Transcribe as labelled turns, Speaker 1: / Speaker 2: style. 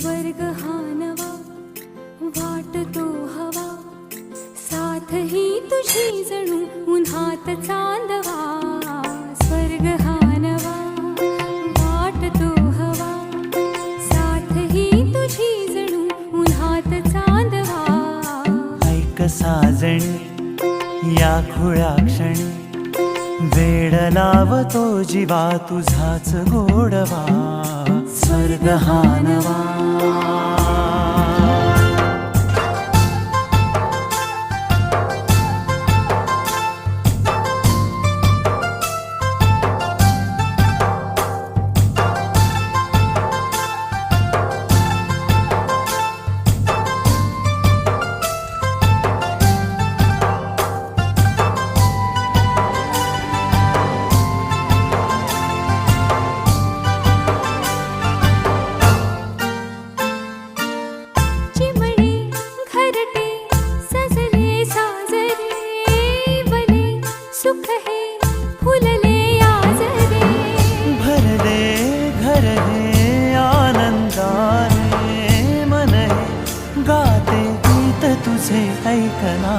Speaker 1: स्वर्ग हा नवा वाटतो हवा. साथ ही तुझी जणू उन्हात चांदवा. स्वर्ग हा नवा वाटतो हवा. साथ ही तुझी जणू उन्हात चांदवा.
Speaker 2: ऐक साजणी या खुळ्या क्षणी. वेड लावतो जीवा तुझाच गोडवा. स्वर्ग हा
Speaker 1: सुख हे फुलले आजरे
Speaker 2: भरले घर हे आनंदाने मन है। गाते गीत तुझे ऐकना